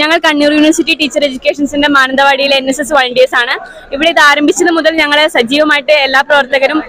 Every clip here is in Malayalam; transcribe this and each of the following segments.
ഞങ്ങൾ കണ്ണൂർ യൂണിവേഴ്സിറ്റി ടീച്ചർ എഡ്യൂക്കേഷൻസിന്റെ മാനന്തവാടിയിലെ എൻ എസ് എസ് വളണ്ടിയേഴ്സ് ആണ്. ഇവിടെ ഇത് ആരംഭിച്ചത് മുതൽ ഞങ്ങൾ സജീവമായിട്ട് എല്ലാ പ്രവർത്തകരും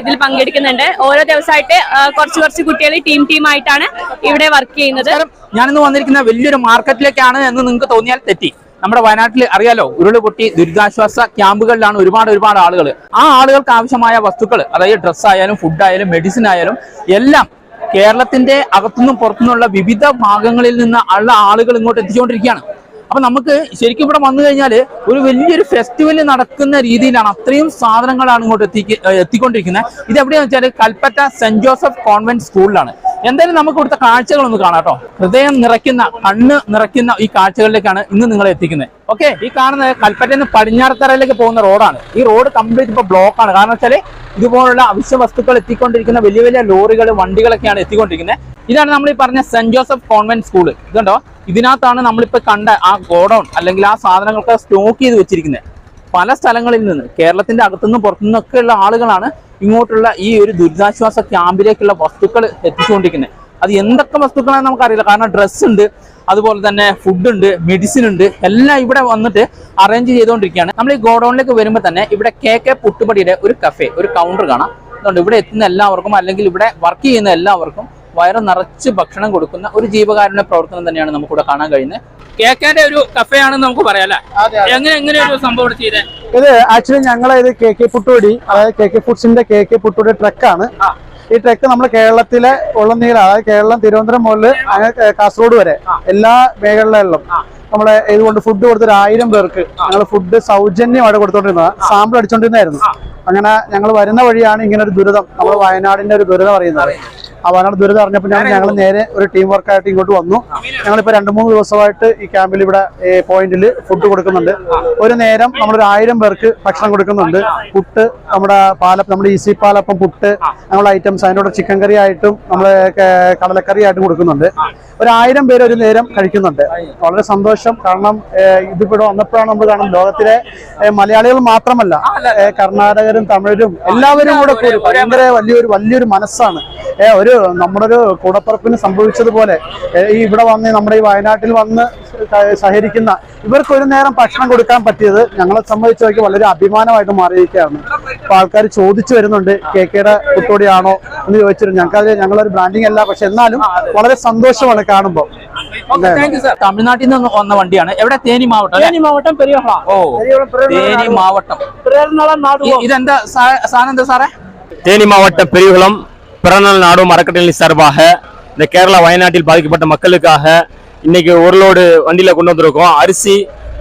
ഇതിൽ പങ്കെടുക്കുന്നുണ്ട്. ഓരോ ദിവസമായിട്ട് കുറച്ച് കുറച്ച് കുട്ടികൾ ടീം ടീമായിട്ടാണ് ഇവിടെ വർക്ക് ചെയ്യുന്നത്. ഞാനിന്ന് വന്നിരിക്കുന്ന വലിയൊരു മാർക്കറ്റിലേക്കാണ് എന്ന് നിങ്ങൾക്ക് തോന്നിയാൽ തെറ്റി. നമ്മുടെ വയനാട്ടിൽ അറിയാലോ ഉരുളുപൊട്ടി ദുരിതാശ്വാസ ക്യാമ്പുകളിലാണ് ഒരുപാട് ഒരുപാട് ആളുകൾ ആ ആളുകൾക്ക് ആവശ്യമായ വസ്തുക്കൾ അതായത് ഡ്രസ്സായാലും ഫുഡായാലും മെഡിസിൻ ആയാലും എല്ലാം കേരളത്തിന്റെ അകത്തുനിന്നും പുറത്തുനിന്നുള്ള വിവിധ ഭാഗങ്ങളിൽ നിന്ന് ഉള്ള ആളുകൾ ഇങ്ങോട്ട് എത്തിച്ചുകൊണ്ടിരിക്കുകയാണ്. അപ്പൊ നമുക്ക് ശരിക്കും ഇവിടെ വന്നു കഴിഞ്ഞാൽ ഒരു വലിയൊരു ഫെസ്റ്റിവൽ നടക്കുന്ന രീതിയിലാണ് അത്രയും സാധനങ്ങളാണ് ഇങ്ങോട്ട് എത്തി എത്തിക്കൊണ്ടിരിക്കുന്നത്. ഇത് എവിടെയാണെന്ന് വെച്ചാൽ കൽപ്പറ്റ സെന്റ് ജോസഫ് കോൺവെന്റ് സ്കൂളിലാണ്. എന്തായാലും നമുക്ക് ഇവിടുത്തെ കാഴ്ചകളൊന്ന് കാണാം കേട്ടോ. ഹൃദയം നിറയ്ക്കുന്ന കണ്ണ് നിറയ്ക്കുന്ന ഈ കാഴ്ചകളിലേക്കാണ് ഇന്ന് നിങ്ങൾ എത്തിക്കുന്നത്. ഓക്കെ ഈ കാണുന്നത് കൽപ്പറ്റയിൽ നിന്ന് പടിഞ്ഞാറത്തറയിലേക്ക് പോകുന്ന റോഡാണ് ഈ റോഡ് കംപ്ലീറ്റ് ഇപ്പൊ ബ്ലോക്കാണ് കാരണം വെച്ചാൽ ഇതുപോലുള്ള അവശ്യ വസ്തുക്കൾ എത്തിക്കൊണ്ടിരിക്കുന്ന വലിയ വലിയ ലോറികൾ വണ്ടികളൊക്കെയാണ് എത്തിക്കൊണ്ടിരിക്കുന്നത്. ഇതാണ് നമ്മൾ ഈ പറഞ്ഞ സെന്റ് ജോസഫ് കോൺവെന്റ് സ്കൂൾ. ഇതുണ്ടോ? ഇതിനകത്താണ് നമ്മളിപ്പോ കണ്ട ആ ഗോഡൗൺ അല്ലെങ്കിൽ ആ സാധനങ്ങളൊക്കെ സ്റ്റോക്ക് ചെയ്ത് വെച്ചിരിക്കുന്നത്. പല സ്ഥലങ്ങളിൽ നിന്ന് കേരളത്തിന്റെ അകത്തുനിന്നും പുറത്തുനിന്നൊക്കെയുള്ള ആളുകളാണ് ഇങ്ങോട്ടുള്ള ഈ ഒരു ദുരിതാശ്വാസ ക്യാമ്പിലേക്കുള്ള വസ്തുക്കൾ എത്തിച്ചുകൊണ്ടിരിക്കുന്നത്. അത് എന്തൊക്കെ വസ്തുക്കളാണെന്ന് നമുക്കറിയില്ല. കാരണം ഡ്രസ്സ് ഉണ്ട് അതുപോലെ തന്നെ ഫുഡ് ഉണ്ട് മെഡിസിൻ ഉണ്ട് എല്ലാം ഇവിടെ വന്നിട്ട് അറേഞ്ച് ചെയ്തുകൊണ്ടിരിക്കുകയാണ്. നമ്മൾ ഈ ഗോഡൌണിലേക്ക് വരുമ്പോൾ തന്നെ ഇവിടെ കെ കെ പുട്ടുപടിയുടെ ഒരു കഫേ ഒരു കൗണ്ടർ കാണാം. അതുകൊണ്ട് ഇവിടെ എത്തുന്ന എല്ലാവർക്കും അല്ലെങ്കിൽ ഇവിടെ വർക്ക് ചെയ്യുന്ന എല്ലാവർക്കും വയറ് നിറച്ച് ഭക്ഷണം കൊടുക്കുന്ന ഒരു ജീവകാരുണ്യ പ്രവർത്തനം തന്നെയാണ് നമുക്കിവിടെ കാണാൻ കഴിയുന്നത്. കേക്കേന്റെ ഒരു കഫേ ആണെന്ന് നമുക്ക് പറയാം അല്ലേ? എങ്ങനെ എങ്ങനെ ഒരു സംഭവം ചെയ്തേ? ഇത് ആക്ച്വലി ഞങ്ങളെ ഇത് കെ കെ പുട്ടുപടി അതായത് കെ കെ ഫുഡ്സിന്റെ കെ കെ പുട്ടുപടി ട്രക്കാണ് ആ. ഈ ട്രക്ക് നമ്മൾ കേരളത്തിലെ ഉള്ളനീളം അതായത് കേരളം തിരുവനന്തപുരം മുതൽ കാസർഗോഡ് വരെ. എല്ലാ മേഖലകളിലും നമ്മളെ ഇതുകൊണ്ട് ഫുഡ് കൊടുത്തൊരു ആയിരം പേർക്ക് ഞങ്ങൾ ഫുഡ് സൗജന്യമായിട്ട് കൊടുത്തോണ്ടിരുന്നത്. സാമ്പിൾ അടിച്ചോണ്ടിരുന്നായിരുന്നു അങ്ങനെ ഞങ്ങൾ വരുന്ന വഴിയാണ് ഇങ്ങനെ ഒരു ദുരിതം നമ്മൾ വയനാടിന്റെ ഒരു ദുരിതം അറിയുന്നത് ആ വയനാട് ദുരിതം അറിഞ്ഞപ്പോൾ ഞാൻ ഞങ്ങൾ നേരെ ഒരു ടീം വർക്കായിട്ട് ഇങ്ങോട്ട് വന്നു. ഞങ്ങളിപ്പോൾ രണ്ട് മൂന്ന് ദിവസമായിട്ട് ഈ ക്യാമ്പിൽ ഇവിടെ പോയിന്റിൽ ഫുഡ് കൊടുക്കുന്നുണ്ട്. ഒരു നേരം നമ്മളൊരു ആയിരം പേർക്ക് ഭക്ഷണം കൊടുക്കുന്നുണ്ട്. പുട്ട് നമ്മുടെ പാലപ്പം നമ്മുടെ ഈസി പാലപ്പം പുട്ട് നമ്മുടെ ഐറ്റംസ് അതിനോട് ചിക്കൻ കറി ആയിട്ടും നമ്മൾ കടലക്കറി ആയിട്ടും കൊടുക്കുന്നുണ്ട്. ഒരു ആയിരം പേര് ഒരു നേരം കഴിക്കുന്നുണ്ട്. വളരെ സന്തോഷം. കാരണം ഇതിപ്പോഴും വന്നപ്പോഴാണ് നമ്മൾ കാണുന്നത് ലോകത്തിലെ മലയാളികൾ മാത്രമല്ല കർണാടകരും തമിഴരും എല്ലാവരും കൂടെ കൂടി ഭയങ്കര വലിയൊരു വലിയൊരു മനസ്സാണ്. ഏഹ്, ഒരു നമ്മുടെ ഒരു കൂടപ്പറപ്പിന് സംഭവിച്ചതുപോലെ ഈ ഇവിടെ വന്ന് നമ്മുടെ ഈ വയനാട്ടിൽ വന്ന് സഹകരിക്കുന്ന ഇവർക്ക് ഒരു നേരം ഭക്ഷണം കൊടുക്കാൻ പറ്റിയത് ഞങ്ങളെ സംബന്ധിച്ച് നോക്കി വളരെ അഭിമാനമായിട്ട് മാറിയിരിക്കുകയാണ് അപ്പൊ ആൾക്കാർ ചോദിച്ചു വരുന്നുണ്ട് കെ കെയുടെ കുട്ടോടിയാണോ എന്ന് ചോദിച്ചിരുന്നു ഞങ്ങൾക്ക് ഞങ്ങളൊരു ബ്രാൻഡിങ് അല്ല പക്ഷെ എന്നാലും വളരെ സന്തോഷമാണ് കാണുമ്പോൾ താങ്ക് യു സാർ തമിഴ്നാട്ടിൽ നിന്ന് വന്ന വണ്ടിയാണ് എവിടെ തേനി മാവട്ടം അല്ലേ? മാവട്ടം പെരിയോള ഓ തേനി മാവട്ടം ഇ- ഇതെന്താ സാ- സാധനം എന്താ സാറേ தேனி மாவட்டம் பெரியகுளம் பிறநாள் நாடும் அறக்கட்டளை சார்பாக இந்த கேரளா வயநாட்டில் பாதிக்கப்பட்ட மக்களுக்காக இன்னைக்கு ஒரு லோடு வண்டியில கொண்டு வந்திருக்கோம் அரிசி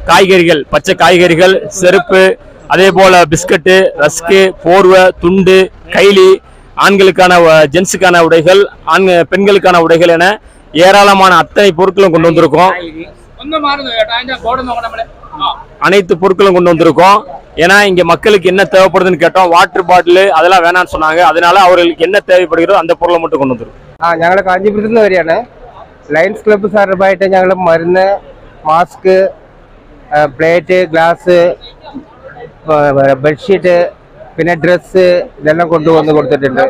காய்கறிகள் பச்சை காய்கறிகள் செருப்பு அதே போல பிஸ்கட்டு ரஸ்க்கு போர்வை துண்டு கைலி ஆண்களுக்கான வ- ஜென்ஸுக்கான உடைகள் ஆண் பெண்களுக்கான உடைகள் என ஏராளமான அத்தனை பொருட்களும் கொண்டு வந்திருக்கோம் ഒന്ന് മാറുന്നു കേട്ടോ അതിന്റെ ബോർഡ് നോക്കണം നമ്മള് ആ. அனைத்து பொருட்களும் கொண்டு வந்திருக்கோம் ஏன்னா இங்க மக்களுக்கு என்ன தேவைப்படுதுன்னு கேட்டோம் வாட்டர் பாட்டில் அதெல்லாம் வேணாம்னு சொன்னாங்க அதனால அவர்களுக்கு என்ன தேவைப்படுகிறதோ அந்த பொருளை மட்டும் கொண்டு வந்திருக்கோം ആ ഞങ്ങൾ കാഞ്ചീപുരത്ത് നിന്ന് വരികയാണ് ലയൺസ് ക്ലബ്ബ് സാർബായിട്ട് ഞങ്ങൾ മരുന്ന് മാസ്ക് പ്ലേറ്റ് ഗ്ലാസ് ബെഡ്ഷീറ്റ് പിന്നെ ഡ്രസ്സ് ഇതെല്ലാം കൊണ്ടുവന്ന് കൊടുത്തിട്ടുണ്ട്.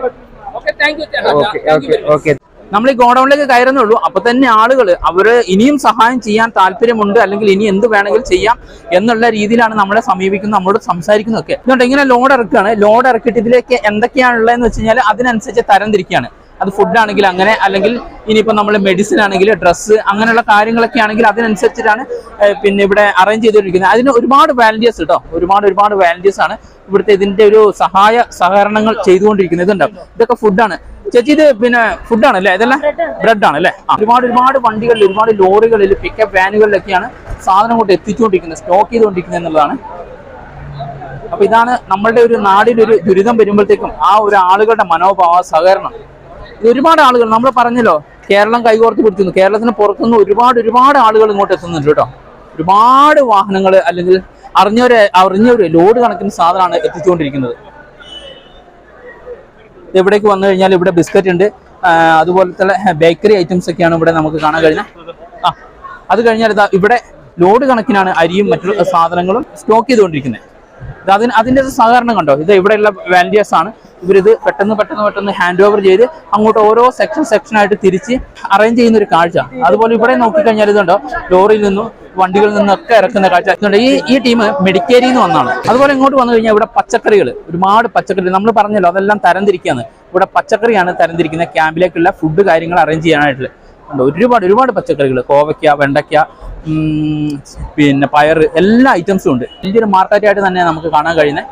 ഓക്കെ നമ്മൾ ഈ ഗോഡൌണിലേക്ക് കയറുന്നുള്ളൂ. അപ്പൊ തന്നെ ആളുകൾ അവർ ഇനിയും സഹായം ചെയ്യാൻ താല്പര്യമുണ്ട്. അല്ലെങ്കിൽ ഇനി എന്ത് വേണമെങ്കിലും ചെയ്യാം എന്നുള്ള രീതിയിലാണ് നമ്മളെ സമീപിക്കുന്നത് നമ്മളോട് സംസാരിക്കുന്നതൊക്കെ. അതുകൊണ്ട് ഇങ്ങനെ ലോഡ് ഇറക്കുകയാണ്. ലോഡ് ഇറക്കിയിട്ട് ഇതിലേക്ക് എന്തൊക്കെയാണുള്ളതെന്ന് വെച്ച് കഴിഞ്ഞാൽ അതിനനുസരിച്ച് തരംതിരിക്കുകയാണ്. അത് ഫുഡ് ആണെങ്കിൽ അങ്ങനെ അല്ലെങ്കിൽ ഇനിയിപ്പോൾ നമ്മൾ മെഡിസിൻ ആണെങ്കിൽ ഡ്രസ്സ് അങ്ങനെയുള്ള കാര്യങ്ങളൊക്കെ ആണെങ്കിൽ അതിനനുസരിച്ചിട്ടാണ് പിന്നെ ഇവിടെ അറേഞ്ച് ചെയ്തുകൊണ്ടിരിക്കുന്നത്. അതിന് ഒരുപാട് വാലന്റിയേഴ്സ് കേട്ടോ ഒരുപാട് ഒരുപാട് വാലന്റിയേഴ്സ് ആണ് ഇവിടുത്തെ ഇതിന്റെ ഒരു സഹായ സഹകരണങ്ങൾ ചെയ്തുകൊണ്ടിരിക്കുന്നത് ഇതുണ്ടാവും ഇതൊക്കെ ഫുഡാണ് ചേച്ചി ഇത് പിന്നെ ഫുഡാണ് അല്ലേ? ഇതെല്ലാം ബ്രെഡ് ആണ് അല്ലേ? ഒരുപാട് ഒരുപാട് വണ്ടികളിൽ ഒരുപാട് ലോറികളിൽ പിക്കപ്പ് വാനുകളിലൊക്കെയാണ് സാധനം കൊണ്ട് എത്തിച്ചുകൊണ്ടിരിക്കുന്നത് സ്റ്റോക്ക് ചെയ്തുകൊണ്ടിരിക്കുന്നത് എന്നുള്ളതാണ്. അപ്പൊ ഇതാണ് നമ്മളുടെ ഒരു നാടിന്റെ ഒരു ദുരിതം വരുമ്പോഴത്തേക്കും ആ ഒരു ആളുകളുടെ മനോഭാവ സഹകരണം. ഒരുപാട് ആളുകൾ നമ്മൾ പറഞ്ഞല്ലോ കേരളം കൈകോർത്ത് പിടിക്കുന്നു കേരളത്തിന് പുറത്തുനിന്ന് ഒരുപാട് ഒരുപാട് ആളുകൾ ഇങ്ങോട്ട് എത്തുന്നുണ്ട് കേട്ടോ. ഒരുപാട് വാഹനങ്ങൾ അല്ലെങ്കിൽ അറിഞ്ഞവരെ അറിഞ്ഞവര് ലോഡ് കണക്കിന് സാധനമാണ് എത്തിച്ചുകൊണ്ടിരിക്കുന്നത്. എവിടേക്ക് വന്നു കഴിഞ്ഞാൽ ഇവിടെ ബിസ്ക്കറ്റ് ഉണ്ട്. അതുപോലെ അതുപോലത്തെ ബേക്കറി ഐറ്റംസ് ഒക്കെയാണ് ഇവിടെ നമുക്ക് കാണാൻ കഴിഞ്ഞത് ആ അത് കഴിഞ്ഞാൽ ഇതാ ഇവിടെ ലോഡ് കണക്കിനാണ് അരിയും മറ്റു സാധനങ്ങളും സ്റ്റോക്ക് ചെയ്തുകൊണ്ടിരിക്കുന്നത്. അതിന് അതിന്റെ സഹകരണം കണ്ടോ? ഇത് ഇവിടെയുള്ള വാലിയേഴ്സാണ് ആണ്. ഇവരിത് പെട്ടെന്ന് പെട്ടെന്ന് പെട്ടെന്ന് ഹാൻഡ് ഓവർ ചെയ്ത് അങ്ങോട്ട് ഓരോ സെക്ഷൻ സെക്ഷൻ ആയിട്ട് തിരിച്ച് അറേഞ്ച് ചെയ്യുന്ന ഒരു കാഴ്ച. അതുപോലെ ഇവിടെ നോക്കിക്കഴിഞ്ഞാൽ ഇതുണ്ടോ? ലോറിയിൽ നിന്നും വണ്ടികളിൽ നിന്നൊക്കെ ഇറക്കുന്ന കാഴ്ച. ഈ ഈ ടീം മെഡിക്കേരിയിൽ എന്ന് വന്നാണ്. അതുപോലെ ഇങ്ങോട്ട് വന്നു കഴിഞ്ഞാൽ ഇവിടെ പച്ചക്കറികൾ ഒരുപാട് പച്ചക്കറി നമ്മൾ പറഞ്ഞല്ലോ അതെല്ലാം തരംതിരിക്കുകയാണ് ഇവിടെ പച്ചക്കറിയാണ് തരംതിരിക്കുന്നത്. ക്യാമ്പിലേക്കുള്ള ഫുഡ് കാര്യങ്ങൾ അറേഞ്ച് ചെയ്യാനായിട്ടുള്ളത് ഉണ്ട് ഒരുപാട് ഒരുപാട് പച്ചക്കറികൾ കോവയ്ക്ക വെണ്ടയ്ക്ക പിന്നെ പയർ എല്ലാ ഐറ്റംസും ഉണ്ട്. വലിയൊരു മാർക്കറ്റായിട്ട് തന്നെ നമുക്ക് കാണാൻ കഴിയുന്നത്.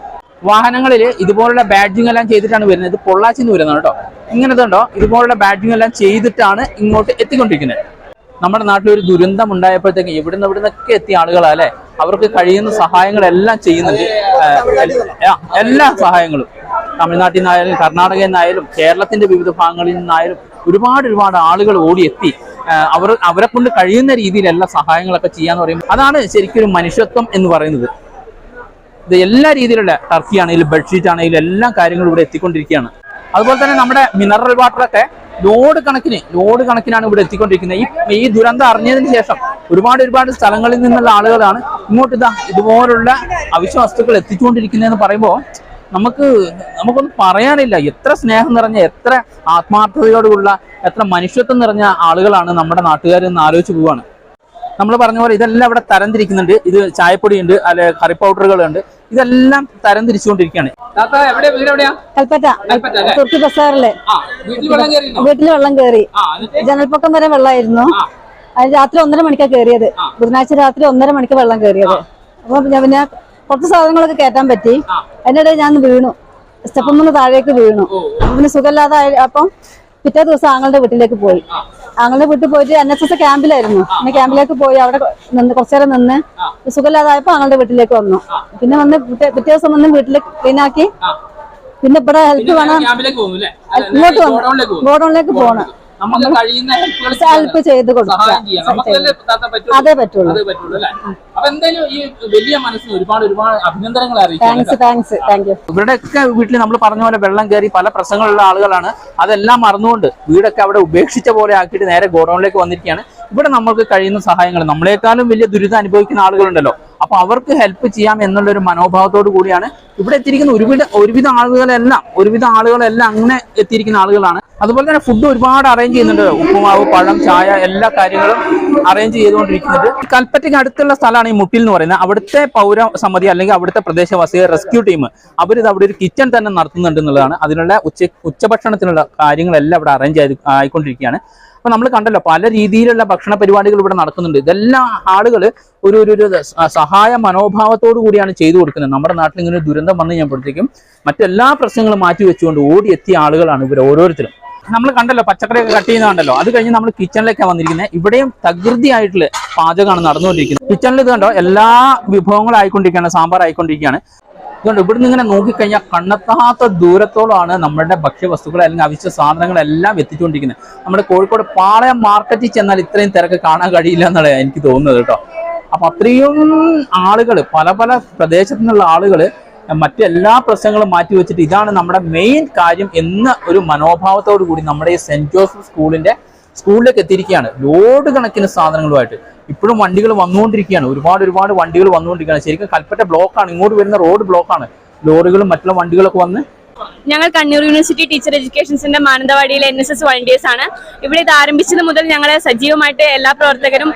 വാഹനങ്ങളിൽ ഇതുപോലുള്ള ബാഡ്ജിങ് എല്ലാം ചെയ്തിട്ടാണ് വരുന്നത്. ഇത് പൊള്ളാച്ചിൽ നിന്ന് വരുന്നത് കേട്ടോ. ഇങ്ങനത്തെ ഉണ്ടോ? ഇതുപോലുള്ള ബാഡ്ജിങ് എല്ലാം ചെയ്തിട്ടാണ് ഇങ്ങോട്ട് എത്തിക്കൊണ്ടിരിക്കുന്നത്. നമ്മുടെ നാട്ടിൽ ഒരു ദുരന്തം ഉണ്ടായപ്പോഴത്തേക്ക് ഇവിടുന്ന് ഇവിടുന്നൊക്കെ എത്തിയ ആളുകളാ അല്ലെ? അവർക്ക് കഴിയുന്ന സഹായങ്ങളെല്ലാം ചെയ്യുന്നുണ്ട്. എല്ലാ സഹായങ്ങളും. തമിഴ്നാട്ടിൽ നിന്നായാലും കർണാടകയിൽ നിന്നായാലും കേരളത്തിന്റെ വിവിധ ഭാഗങ്ങളിൽ നിന്നായാലും ഒരുപാട് ഒരുപാട് ആളുകൾ ഓടിയെത്തി. അവർ അവരെ കൊണ്ട് കഴിയുന്ന രീതിയിൽ എല്ലാ സഹായങ്ങളൊക്കെ ചെയ്യാന്ന് പറയുമ്പോൾ അതാണ് ശരിക്കും മനുഷ്യത്വം എന്ന് പറയുന്നത്. ഇത് എല്ലാ രീതിയിലുള്ള ടർക്കി ആണെങ്കിലും ബെഡ്ഷീറ്റ് ആണെങ്കിലും എല്ലാ കാര്യങ്ങളും ഇവിടെ എത്തിക്കൊണ്ടിരിക്കുകയാണ്. അതുപോലെ തന്നെ നമ്മുടെ മിനറൽ വാട്ടറൊക്കെ ലോഡ് കണക്കിന് ലോഡ് കണക്കിനാണ് ഇവിടെ എത്തിക്കൊണ്ടിരിക്കുന്നത്. ഈ ഈ ദുരന്തം അറിഞ്ഞതിന് ശേഷം ഒരുപാട് ഒരുപാട് സ്ഥലങ്ങളിൽ നിന്നുള്ള ആളുകളാണ് ഇങ്ങോട്ട് ഇതാ ഇതുപോലുള്ള അവശ്യ വസ്തുക്കൾ എത്തിച്ചുകൊണ്ടിരിക്കുന്നതെന്ന് പറയുമ്പോൾ നമുക്ക് നമുക്കൊന്നും പറയാനില്ല. എത്ര സ്നേഹം നിറഞ്ഞ എത്ര ആത്മാർത്ഥതയോടുള്ള എത്ര മനുഷ്യത്വം നിറഞ്ഞ ആളുകളാണ് നമ്മുടെ നാട്ടുകാരെന്ന് ആലോചിച്ച് പോവാണ് നമ്മൾ പറഞ്ഞ പോലെ ഇതെല്ലാം ഇവിടെ തരംതിരിക്കുന്നുണ്ട്. ഇത് ചായപ്പൊടി ഉണ്ട് അല്ലെ കറി പൗഡറുകൾ ഉണ്ട് ഇതെല്ലാം തരംതിരിച്ചുകൊണ്ടിരിക്കുകയാണ്. തിരിച്ചുകൊണ്ടിരിക്കുകയാണ് തുർക്കി ബസാറിൽ. ആ വീട്ടിൽ വെള്ളം? കയറി. ജനൽപ്പൊക്കം വരെ വെള്ളമായിരുന്നു. അത് രാത്രി ഒന്നര മണിക്കാണ് കയറിയത്. ബുധനാഴ്ച രാത്രി ഒന്നര മണിക്ക് വെള്ളം കയറിയത്. അപ്പൊ ഞാൻ പിന്നെ കുറച്ച് സാധനങ്ങളൊക്കെ കയറ്റാൻ പറ്റി. അതിനിടെ ഞാൻ വീണു. സ്റ്റെപ്പൊന്നും നിന്ന് താഴേക്ക് വീണു. അപ്പൊ പിന്നെ സുഖമില്ലാതെ ആയ- അപ്പം പിറ്റേ ദിവസം ആങ്ങളുടെ വീട്ടിലേക്ക് പോയി. ആങ്ങളുടെ വീട്ടിൽ പോയിട്ട് എൻ എസ് എസ് ക്യാമ്പിലായിരുന്നു പിന്നെ ക്യാമ്പിലേക്ക് പോയി അവിടെ നിന്ന് കുറച്ചു നേരം നിന്ന് സുഖമില്ലാതായപ്പോ ആങ്ങളുടെ വീട്ടിലേക്ക് വന്നു. പിന്നെ വന്ന് പിറ്റേ ദിവസം വന്ന് വീട്ടിൽ ക്ലീനാക്കി. പിന്നെ ഇവിടെ ഹെൽപ്പ് വേണം. ഇങ്ങോട്ട് വന്നു ഗോഡൌണിലേക്ക് പോകണം നമുക്ക് കഴിയുന്ന ഹെൽപ്പ് ചെയ്ത്. അതേ പറ്റുള്ളൂ. അതേ പറ്റുള്ളൂ അല്ലേ? അപ്പൊ എന്തായാലും ഈ വലിയ മനസ്സിന് ഒരുപാട് ഒരുപാട് അഭിനന്ദനങ്ങൾ അറിയിക്കാം ഇവരുടെയൊക്കെ വീട്ടിൽ നമ്മൾ പറഞ്ഞ പോലെ വെള്ളം കയറി പല പ്രശ്നങ്ങളുള്ള ആളുകളാണ്. അതെല്ലാം മറന്നുകൊണ്ട് വീടൊക്കെ അവിടെ ഉപേക്ഷിച്ച പോലെ ആക്കിയിട്ട് നേരെ ഗോഡൌണിലേക്ക് വന്നിരിക്കുകയാണ്. ഇവിടെ നമ്മൾക്ക് കഴിയുന്ന സഹായങ്ങൾ നമ്മളെക്കാളും വലിയ ദുരിതം അനുഭവിക്കുന്ന ആളുകളുണ്ടല്ലോ. അപ്പൊ അവർക്ക് ഹെൽപ്പ് ചെയ്യാം എന്നുള്ള ഒരു മനോഭാവത്തോടു കൂടിയാണ് ഇവിടെ എത്തിയിരിക്കുന്ന ഒരുവിധ ഒരുവിധ ആളുകളെല്ലാം ഒരുവിധ ആളുകളെല്ലാം അങ്ങനെ എത്തിയിരിക്കുന്ന ആളുകളാണ്. അതുപോലെ തന്നെ ഫുഡ് ഒരുപാട് അറേഞ്ച് ചെയ്യുന്നുണ്ട്. ഉപ്പുമാവ് പഴം ചായ എല്ലാ കാര്യങ്ങളും അറേഞ്ച് ചെയ്തുകൊണ്ടിരിക്കുന്നുണ്ട് കൽപ്പറ്റയ്ക്ക് അടുത്തുള്ള സ്ഥലമാണ് ഈ മുട്ടിൽ എന്ന് പറയുന്നത്. അവിടുത്തെ പൗരസമിതി അല്ലെങ്കിൽ അവിടുത്തെ പ്രദേശവാസികൾ റെസ്ക്യൂ ടീം അവരിത് അവിടെ ഒരു കിച്ചൺ തന്നെ നടത്തുന്നുണ്ട് എന്നുള്ളതാണ്. അതിനുള്ള ഉച്ച ഉച്ചഭക്ഷണത്തിനുള്ള കാര്യങ്ങളെല്ലാം അവിടെ അറേഞ്ച് ആയി ആയിക്കൊണ്ടിരിക്കുകയാണ്. അപ്പൊ നമ്മൾ കണ്ടല്ലോ പല രീതിയിലുള്ള ഭക്ഷണ പരിപാടികൾ ഇവിടെ നടക്കുന്നുണ്ട്. ഇതെല്ലാം ആളുകൾ ഒരു ഒരു സഹായ മനോഭാവത്തോടു കൂടിയാണ് ചെയ്തു കൊടുക്കുന്നത്. നമ്മുടെ നാട്ടിൽ ഇങ്ങനെ ഒരു ദുരന്തം വന്നു കഴിഞ്ഞപ്പോഴത്തേക്കും മറ്റെല്ലാ പ്രശ്നങ്ങളും മാറ്റി വെച്ചുകൊണ്ട് ഓടിയെത്തിയ ആളുകളാണ് ഇവർ ഓരോരുത്തരും. നമ്മൾ കണ്ടല്ലോ പച്ചക്കറിയൊക്കെ കട്ട് ചെയ്യുന്ന കണ്ടല്ലോ അത് കഴിഞ്ഞ് നമ്മൾ കിച്ചണിലേക്കാണ് വന്നിരിക്കുന്നത് ഇവിടെയും തകൃതിയായിട്ടുള്ള പാചകമാണ് നടന്നുകൊണ്ടിരിക്കുന്നത്. കിച്ചണിൽ ഇത് കണ്ടോ? എല്ലാ വിഭവങ്ങളും ആയിക്കൊണ്ടിരിക്കുകയാണ് സാമ്പാർ ആയിക്കൊണ്ടിരിക്കുകയാണ് ഇതുകൊണ്ട് ഇവിടുന്ന് ഇങ്ങനെ നോക്കിക്കഴിഞ്ഞാൽ കണ്ണെത്താത്ത ദൂരത്തോളമാണ് നമ്മുടെ ഭക്ഷ്യവസ്തുക്കൾ അല്ലെങ്കിൽ അവശ്യ സാധനങ്ങളെല്ലാം എത്തിച്ചുകൊണ്ടിരിക്കുന്നത് നമ്മുടെ കോഴിക്കോട് പാളയം മാർക്കറ്റിൽ ചെന്നാൽ ഇത്രയും തിരക്ക് കാണാൻ കഴിയില്ല എന്നാണ് എനിക്ക് തോന്നുന്നത് കേട്ടോ. അപ്പൊ അത്രയും ആളുകൾ പല പല പ്രദേശത്തു നിന്നുള്ള ആളുകൾ മറ്റെല്ലാ പ്രശ്നങ്ങളും മാറ്റി വെച്ചിട്ട് ഇതാണ് നമ്മുടെ മെയിൻ കാര്യം എന്ന ഒരു മനോഭാവത്തോടു കൂടി നമ്മുടെ ഈ സെന്റ് ജോസഫ് സ്കൂളിന്റെ സ്കൂളിലേക്ക് എത്തിയിരിക്കുകയാണ്. ലോഡ് കണക്കിന് സാധനങ്ങളുമായിട്ട്. ഇപ്പോഴും വണ്ടികൾ വന്നുകൊണ്ടിരിക്കുകയാണ്. ഒരുപാട് ഒരുപാട് വണ്ടികൾ വന്നുകൊണ്ടിരിക്കുകയാണ്. ശരിക്കും കൽപ്പറ്റ ബ്ലോക്കാണ് ഇങ്ങോട്ട് വരുന്ന റോഡ് ബ്ലോക്കാണ് ലോറികളും മറ്റുള്ള വണ്ടികളൊക്കെ വന്ന് ഞങ്ങൾ കണ്ണൂർ യൂണിവേഴ്സിറ്റി ടീച്ചർ എഡ്യൂക്കേഷൻസിന്റെ മാനന്തവാടിയിലെ എൻ എസ് എസ് വളണ്ടിയേഴ്സ് ആണ്. ഇവിടെ ഇത് ആരംഭിച്ചത് മുതൽ ഞങ്ങൾ സജീവമായിട്ട് എല്ലാ പ്രവർത്തകരും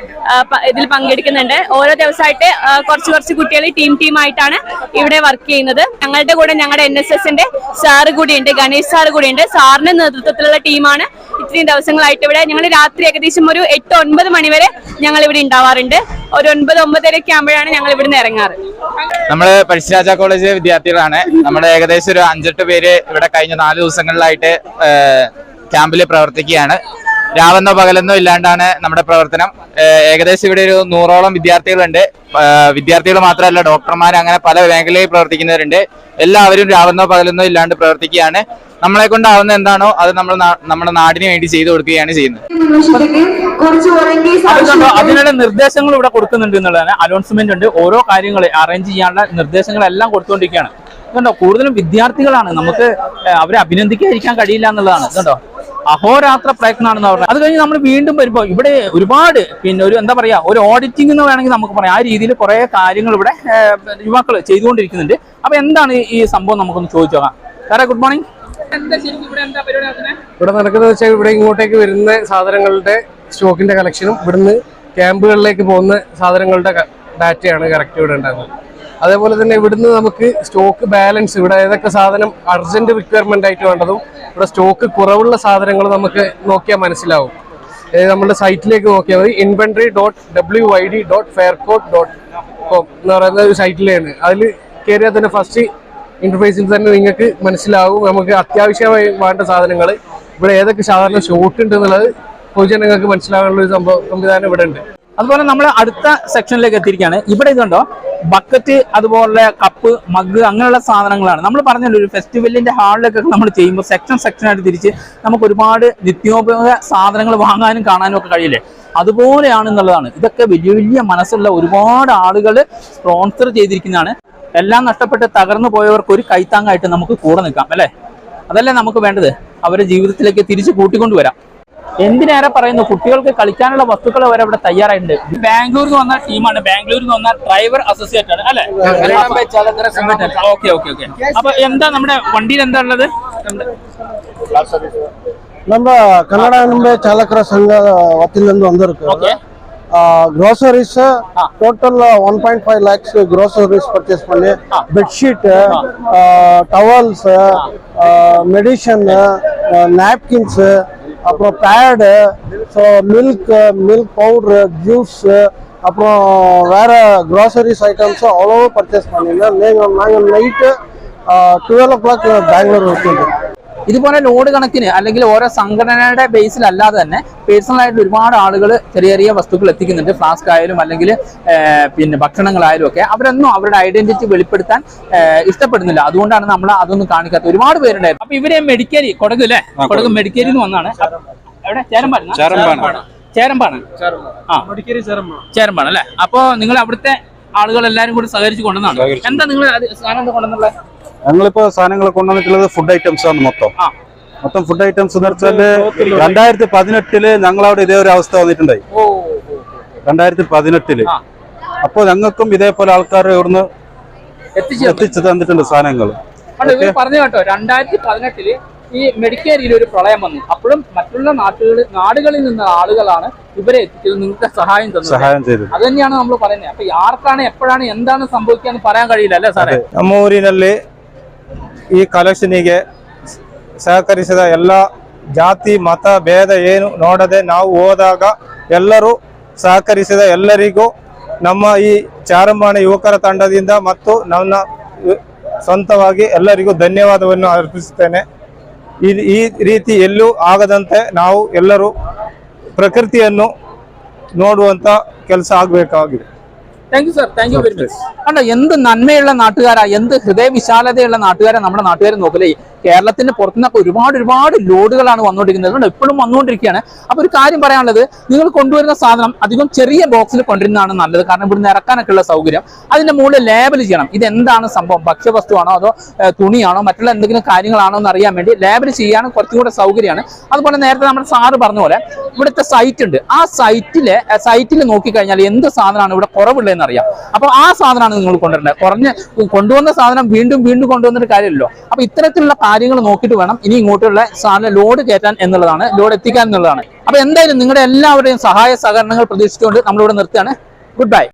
ഇതിൽ പങ്കെടുക്കുന്നുണ്ട്. ഓരോ ദിവസമായിട്ട് കുറച്ച് കുറച്ച് കുട്ടികൾ ടീം ടീമായിട്ടാണ് ഇവിടെ വർക്ക് ചെയ്യുന്നത്. ഞങ്ങളുടെ കൂടെ ഞങ്ങളുടെ എൻ എസ് എസിന്റെ സാറ് കൂടിയുണ്ട് ഗണേഷ് സാറ് കൂടിയുണ്ട് സാറിന്റെ നേതൃത്വത്തിലുള്ള ടീമാണ് ഇത്രയും ദിവസങ്ങളായിട്ട് ഇവിടെ. ഞങ്ങൾ രാത്രി ഏകദേശം ഒരു എട്ട് ഒൻപത് മണിവരെ ഞങ്ങൾ ഇവിടെ ഉണ്ടാവാറുണ്ട്. ഒരു ഒൻപത് ഒമ്പതരയൊക്കെ ആകുമ്പോഴാണ് ഞങ്ങൾ ഇവിടുന്ന് ഇറങ്ങാറ്. നമ്മൾ പഴശ്ശിരാജ കോളേജിലെ വിദ്യാർത്ഥികളാണ്. നമ്മുടെ ഏകദേശം ഒരു അഞ്ചെട്ട് പേര് ഇവിടെ കഴിഞ്ഞ നാല് ദിവസങ്ങളിലായിട്ട് ക്യാമ്പിൽ പ്രവർത്തിക്കുകയാണ്. രാവെന്നോ പകലെന്നോ ഇല്ലാണ്ടാണ് നമ്മുടെ പ്രവർത്തനം. ഏകദേശം ഇവിടെ ഒരു നൂറോളം വിദ്യാർത്ഥികളുണ്ട്. വിദ്യാർത്ഥികൾ മാത്രമല്ല ഡോക്ടർമാർ അങ്ങനെ പല മേഖലയിൽ പ്രവർത്തിക്കുന്നവരുണ്ട്. എല്ലാവരും രാവെന്നോ പകലെന്നോ ഇല്ലാണ്ട് പ്രവർത്തിക്കുകയാണ്. നമ്മളെ കൊണ്ടാവുന്ന എന്താണോ അത് നമ്മൾ നമ്മുടെ നാടിന് വേണ്ടി ചെയ്തു കൊടുക്കുകയാണ് ചെയ്യുന്നത്. അതിനുള്ള നിർദ്ദേശങ്ങൾ ഇവിടെ കൊടുക്കുന്നുണ്ട് എന്നുള്ളതാണ്. അനൗൺസ്മെന്റ് ഉണ്ട്. ഓരോ കാര്യങ്ങൾ അറേഞ്ച് ചെയ്യാനുള്ള നിർദ്ദേശങ്ങളെല്ലാം കൊടുത്തുകൊണ്ടിരിക്കുകയാണ്. ഇതുണ്ടോ കൂടുതലും വിദ്യാർത്ഥികളാണ്. നമുക്ക് അവരെ അഭിനന്ദിക്കാതിരിക്കാൻ കഴിയില്ല എന്നുള്ളതാണ്. കണ്ടോ? അഹോരാത്ര പ്രയത്നമാണെന്ന് പറഞ്ഞത്. അത് കഴിഞ്ഞ് നമ്മൾ വീണ്ടും വരുമ്പോൾ ഇവിടെ ഒരുപാട് പിന്നെ ഒരു എന്താ പറയാ ഒരു ഓഡിറ്റിംഗ് എന്ന് വേണമെങ്കിൽ നമുക്ക് പറയാം. ആ രീതിയിൽ കുറെ കാര്യങ്ങൾ ഇവിടെ യുവാക്കൾ ചെയ്തുകൊണ്ടിരിക്കുന്നുണ്ട്. അപ്പൊ എന്താണ് ഈ- സംഭവം നമുക്കൊന്ന് ചോദിച്ചു നോക്കാം. സാറേ ഗുഡ് മോർണിംഗ് എന്താ ശരിക്കും ഇവിടെ എന്താ പരിപാടി ഇവിടെ നടക്കുന്നത് വെച്ചാൽ ഇവിടെ ഇങ്ങോട്ടേക്ക് വരുന്ന സാധനങ്ങളുടെ സ്റ്റോക്കിന്റെ കളക്ഷനും ഇവിടുന്ന് ക്യാമ്പുകളിലേക്ക് പോകുന്ന സാധനങ്ങളുടെ ഡാറ്റയാണ് കറക്റ്റ് ഇവിടെ ഉണ്ടാകുന്നത്. അതേപോലെ തന്നെ ഇവിടുന്ന് നമുക്ക് സ്റ്റോക്ക് ബാലൻസ് ഇവിടെ ഏതൊക്കെ സാധനം അർജന്റ് റിക്വയർമെന്റ് ആയിട്ട് വേണ്ടതും ഇവിടെ സ്റ്റോക്ക് കുറവുള്ള സാധനങ്ങൾ നമുക്ക് നോക്കിയാൽ മനസ്സിലാവും. നമ്മുടെ സൈറ്റിലേക്ക് നോക്കിയാൽ മതി. Inventory dot W I D dot faircot dot com എന്ന് പറയുന്ന ഒരു സൈറ്റിലാണ് അതിൽ കയറിയാൽ തന്നെ ഫസ്റ്റ് ഇന്റർഫേസിൽ തന്നെ നിങ്ങൾക്ക് മനസ്സിലാവും. നമുക്ക് അത്യാവശ്യമായി വേണ്ട സാധനങ്ങൾ. ഇവിടെ ഏതൊക്കെ സാധാരണ ഷോട്ട് ഉണ്ട് എന്നുള്ളത് പൊതുജനങ്ങൾക്ക് മനസ്സിലാകാനുള്ള ഒരു സംഭവം സംവിധാനം ഇവിടെ ഉണ്ട് അതുപോലെ നമ്മൾ അടുത്ത സെക്ഷനിലേക്ക് എത്തിയിരിക്കുകയാണ്. ഇവിടെ ഇതുണ്ടോ? ബക്കറ്റ് അതുപോലെ കപ്പ് മഗ് അങ്ങനെയുള്ള സാധനങ്ങളാണ്. നമ്മൾ പറഞ്ഞല്ലോ ഒരു ഫെസ്റ്റിവലിന്റെ ഹാളിലൊക്കെ നമ്മൾ ചെയ്യുമ്പോൾ സെക്ഷൻ സെക്ഷനായിട്ട് തിരിച്ച് നമുക്ക് ഒരുപാട് നിത്യോപയോഗ സാധനങ്ങൾ വാങ്ങാനും കാണാനും ഒക്കെ കഴിയില്ലേ? അതുപോലെയാണ് എന്നുള്ളതാണ്. ഇതൊക്കെ വലിയ വലിയ മനസ്സുള്ള ഒരുപാട് ആളുകൾ സ്പോൺസർ ചെയ്തിരിക്കുന്നതാണ്. എല്ലാം നഷ്ടപ്പെട്ട് തകർന്നു പോയവർക്ക് ഒരു കൈത്താങ്ങായിട്ട് നമുക്ക് കൂടെ നിൽക്കാം അല്ലേ? അതല്ലേ നമുക്ക് വേണ്ടത്? അവരുടെ ജീവിതത്തിലേക്ക് തിരിച്ചു കൂട്ടിക്കൊണ്ടുവരാം. എന്തിനേറെ പറയുന്നു? കുട്ടികൾക്ക് കളിക്കാനുള്ള വസ്തുക്കൾ വരെ ഇവിടെ തയ്യാറായിട്ടുണ്ട്. ബാംഗ്ലൂരിൽ വന്ന ടീമാണ്. ബാംഗ്ലൂരിൽ വന്ന ഡ്രൈവർ അസോസിയേറ്റ് ആണ് അല്ലെ? Okay okay okay. അപ്പൊ എന്താ നമ്മുടെ വണ്ടിയിൽ എന്താ ഉള്ളത്? ನಮ್ಮ ಕನ್ನಡ ನಂಬೆ ಚಾಲಕರ ಸಂಘದ ವತಿಯಿಂದ ಒಂದಿರ್ತದೆ groceries total one point five lakhs groceries purchase ಮಾಡಿ ಬೆಡ್ಶೀಟ್ ಟವಲ್ಸ್ ನ್ಯಾಪ್ಕಿನ್ಸ್ அப்புறம் pad so milk milk powder juice அப்புறம் வேறு க்ராசரிஸ் ஐட்டம்ஸும் அவ்வளோவும் பர்ச்சேஸ் பண்ணியிருந்தேன். நீங்கள் நாங்கள் night twelve o'clock Bangalore வச்சுருக்கோம் ഇതുപോലെ ലോഡ് കണക്കിന് അല്ലെങ്കിൽ ഓരോ സംഘടനയുടെ ബേസിൽ അല്ലാതെ തന്നെ പേഴ്സണൽ ആയിട്ട് ഒരുപാട് ആളുകൾ ചെറിയ ചെറിയ വസ്തുക്കൾ എത്തിക്കുന്നുണ്ട്. ഫ്ലാസ്ക് ആയാലും അല്ലെങ്കിൽ പിന്നെ ഭക്ഷണങ്ങളായാലും ഒക്കെ അവരൊന്നും അവരുടെ ഐഡന്റിറ്റി വെളിപ്പെടുത്താൻ ഇഷ്ടപ്പെടുന്നില്ല. അതുകൊണ്ടാണ് നമ്മൾ അതൊന്നും കാണിക്കാത്ത ഒരുപാട് പേരുണ്ടായിരുന്നു. അപ്പൊ ഇവരെ മെഡിക്കേരി കൊടക് അല്ലേ? കൊടക് മെഡിക്കേരി വന്നാണ്. എവിടെ? ചേരമ്പാണ് ചേരമ്പാണ് ചേരമ്പാണ് അല്ലേ? അപ്പൊ നിങ്ങൾ അവിടുത്തെ ആളുകൾ എല്ലാരും കൂടി സഹകരിച്ച് കൊണ്ടുവന്നാണ്. എന്താ നിങ്ങൾ സാധനം കൊണ്ടുവന്നുള്ളത് ഞങ്ങളിപ്പോ സാധനങ്ങൾ കൊണ്ടുവന്നിട്ടുള്ളത് ഫുഡ് ഐറ്റംസ് ആണ് മൊത്തം. മൊത്തം ഫുഡ് ഐറ്റംസ് എന്ന് വെച്ചാൽ രണ്ടായിരത്തി പതിനെട്ടിൽ ഞങ്ങളവിടെ ഇതേ ഒരു അവസ്ഥ വന്നിട്ടുണ്ടായി. രണ്ടായിരത്തി പതിനെട്ടിൽ അപ്പൊ ഞങ്ങൾക്കും ഇതേപോലെ ആൾക്കാർ ഇവിടുന്ന് എത്തിച്ചു തന്നിട്ടുണ്ട് സാധനങ്ങൾ പറഞ്ഞു കേട്ടോ രണ്ടായിരത്തി പതിനെട്ടിൽ ഈ മെഡിക്കേരിയിൽ ഒരു പ്രളയം വന്നു. അപ്പോഴും മറ്റുള്ള നാട്ടുകളിൽ നാടുകളിൽ നിന്ന് ആളുകളാണ് ഇവരെ എത്തിച്ചത് നിങ്ങൾക്ക് സഹായം തന്നു സഹായം ചെയ്തു അത് തന്നെയാണ് നമ്മൾ പറയുന്നത്. അപ്പൊ ആർക്കാണ് എപ്പോഴാണ് എന്താണ് സംഭവിക്കുക പറയാൻ കഴിയില്ല അല്ലേ സാറേ? നമ്മൂരിനല്ലേ ಈ ಕಲೆಕ್ಷನಿಗೆ ಸಹಕರಿಸಿದ ಎಲ್ಲ ಜಾತಿ, ಮತ, ಭೇದ ಏನು ನೋಡದೆ ನಾವು ಹೋದಾಗ ಎಲ್ಲರೂ ಸಹಕರಿಸಿದ ಎಲ್ಲರಿಗೂ ನಮ್ಮ ಈ ಚಾರಂಬಾಣ ಯುವಕರ ತಂಡದಿಂದ ಮತ್ತು ನನ್ನ ಸ್ವಂತವಾಗಿ ಎಲ್ಲರಿಗೂ ಧನ್ಯವಾದವನ್ನು ಅರ್ಪಿಸುತ್ತೇನೆ. ಈ ಈ ರೀತಿ ಎಲ್ಲೂ ಆಗದಂತೆ ನಾವು ಎಲ್ಲರೂ ಪ್ರಕೃತಿಯನ್ನು ನೋಡುವಂತ ಕೆಲಸ ಆಗಬೇಕಾಗಿದೆ. Thank you sir thank you very much കണ്ടോ എന്ത് നന്മയുള്ള നാട്ടുകാരാ എന്ത് ഹൃദയവിശാലതയുള്ള നാട്ടുകാരെ നമ്മുടെ നാട്ടുകാരെ നോക്കലേ. കേരളത്തിന്റെ പുറത്തുനിന്നൊക്കെ ഒരുപാട് ഒരുപാട് ലോഡുകളാണ് വന്നുകൊണ്ടിരിക്കുന്നത്. എപ്പോഴും വന്നുകൊണ്ടിരിക്കുകയാണ്. അപ്പൊ ഒരു കാര്യം പറയാനുള്ളത് നിങ്ങൾ കൊണ്ടുവരുന്ന സാധനം അധികം ചെറിയ ബോക്സിൽ കൊണ്ടുവരുന്നതാണ് നല്ലത്. കാരണം ഇവിടുന്ന് ഇറക്കാനൊക്കെ ഉള്ള സൗകര്യം. അതിന്റെ മുകളിൽ ലേബൽ ചെയ്യണം. ഇത് എന്താണ് സംഭവം? ഭക്ഷ്യവസ്തുവാണോ അതോ തുണിയാണോ? മറ്റുള്ള എന്തെങ്കിലും കാര്യങ്ങളാണോ എന്ന് അറിയാൻ വേണ്ടി ലേബൽ ചെയ്യാൻ കുറച്ചും കൂടെ സൗകര്യമാണ്. അതുപോലെ നേരത്തെ നമ്മുടെ സാറ് പറഞ്ഞ പോലെ ഇവിടുത്തെ സൈറ്റ് ഉണ്ട്. ആ സൈറ്റിൽ സൈറ്റിൽ നോക്കിക്കഴിഞ്ഞാൽ എന്ത് സാധനമാണ് ഇവിടെ കുറവുള്ളതെന്ന് അറിയാം. അപ്പൊ ആ സാധനമാണ് നിങ്ങൾ കൊണ്ടുവരേണ്ടത്. കുറഞ്ഞ് കൊണ്ടുവന്ന സാധനം വീണ്ടും വീണ്ടും കൊണ്ടുവന്നിട്ട് കാര്യമല്ലോ അപ്പൊ ഇത്തരത്തിലുള്ള കാര്യങ്ങൾ നോക്കിയിട്ട് വേണം ഇനി ഇങ്ങോട്ടുള്ള സാധനം ലോഡ് കയറ്റാൻ എന്നുള്ളതാണ് ലോഡ് എത്തിക്കാൻ എന്നുള്ളതാണ്. അപ്പൊ എന്തായാലും നിങ്ങളുടെ എല്ലാവരുടെയും സഹായ സഹകരണങ്ങൾ പ്രതീക്ഷിച്ചുകൊണ്ട് നമ്മളിവിടെ നിർത്തുകയാണ്. Good bye